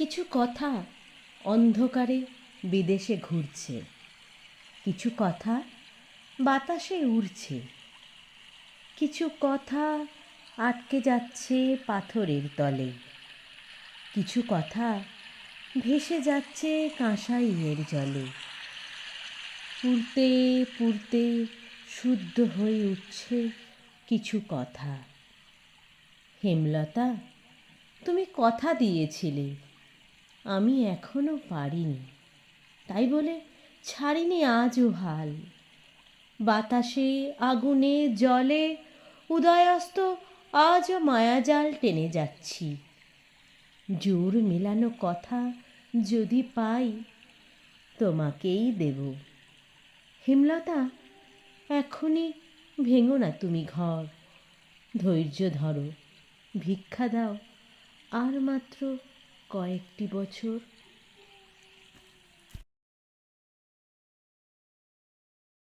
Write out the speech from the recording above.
কিছু কথা অন্ধকারে বিদেশে ঘুরছে, কিছু কথা বাতাসে উড়ছে, কিছু কথা আটকে যাচ্ছে পাথরের তলে, কিছু কথা ভেসে যাচ্ছে কাঁসাইয়ের জলে। পুড়তে পুড়তে শুদ্ধ হয়ে উঠছে কিছু কথা। হেমলতা, তুমি কথা দিয়েছিলে। আমি এখনও পারিনি। তাই বলে ছাড়িনি আজও হাল। বাতাসে, আগুনে, জলে, উদয়াস্ত আজও মায়াজাল টেনে যাচ্ছি। জোর মেলানো কথা যদি পাই, তোমাকেই দেব। হেমলতা, এখনই ভেঙো না তুমি ঘর। ধৈর্য ধরো, ভিক্ষা দাও, আর মাত্র কয়েকটি বছর